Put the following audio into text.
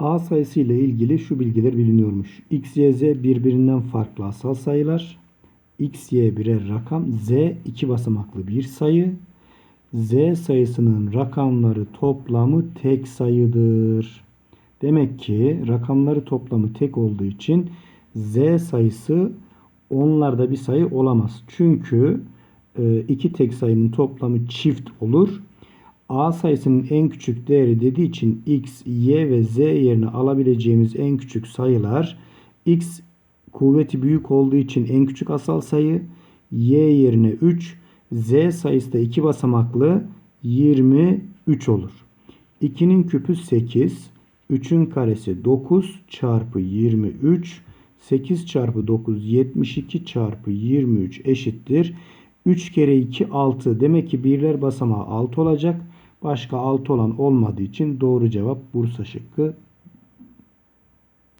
A sayısı ile ilgili şu bilgiler biliniyormuş. X, Y, Z birbirinden farklı asal sayılar. X, Y birer rakam. Z iki basamaklı bir sayı. Z sayısının rakamları toplamı tek sayıdır. Demek ki rakamları toplamı tek olduğu için Z sayısı onlarda bir sayı olamaz. Çünkü e, iki tek sayının toplamı çift olur. A sayısının en küçük değeri dediği için x, y ve z yerine alabileceğimiz en küçük sayılar x kuvveti büyük olduğu için en küçük asal sayı y yerine 3 z sayısı da 2 basamaklı 23 olur. 2'nin küpü 8 3'ün karesi 9 çarpı 23 8 çarpı 9 72 çarpı 23 eşittir. 3 kere 2 6. Demek ki birler basamağı 6 olacak. Başka 6 olan olmadığı için doğru cevap Bursa şıkkı